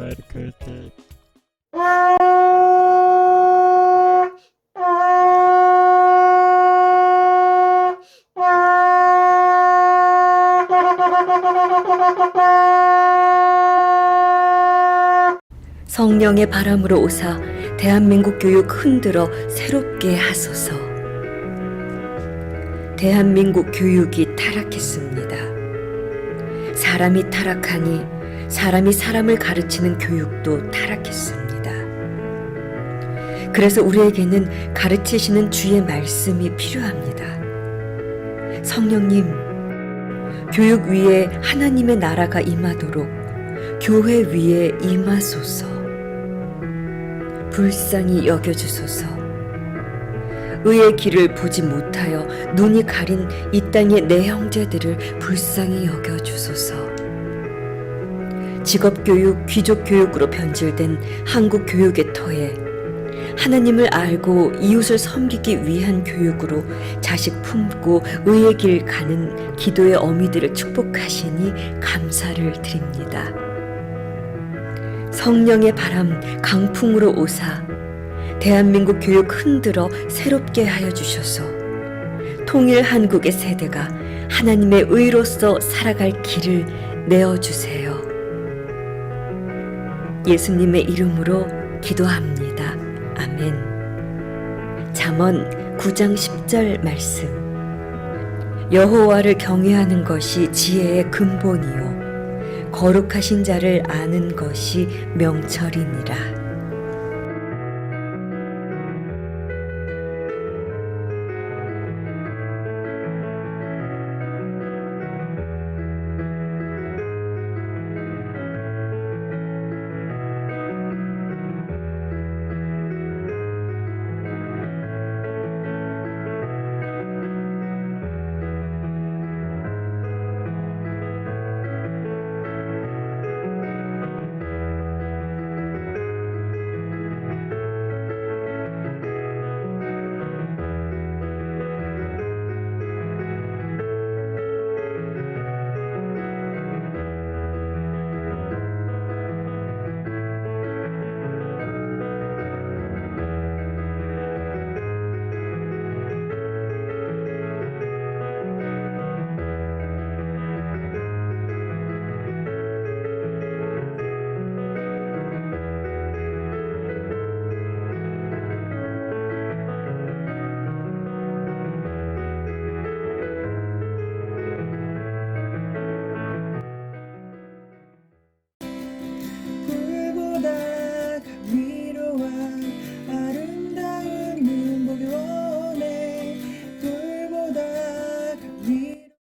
메르크테 성령의 바람으로 오사 대한민국 교육 흔들어 새롭게 하소서. 대한민국 교육이 타락했습니다. 사람이 타락하니 사람이 사람을 가르치는 교육도 타락했습니다. 그래서 우리에게는 가르치시는 주의 말씀이 필요합니다. 성령님, 교육 위에 하나님의 나라가 임하도록 교회 위에 임하소서. 불쌍히 여겨주소서. 의의 길을 보지 못하여 눈이 가린 이 땅의 내 형제들을 불쌍히 여겨주소서. 직업교육, 귀족교육으로 변질된 한국 교육의 터에 하나님을 알고 이웃을 섬기기 위한 교육으로 자식 품고 의의 길 가는 기도의 어미들을 축복하시니 감사를 드립니다. 성령의 바람 강풍으로 오사 대한민국 교육 흔들어 새롭게 하여 주셔서 통일 한국의 세대가 하나님의 의로서 살아갈 길을 내어 주세요. 예수님의 이름으로 기도합니다. 아멘. 잠언 9장 10절 말씀. 여호와를 경외하는 것이 지혜의 근본이요 거룩하신 자를 아는 것이 명철이니라.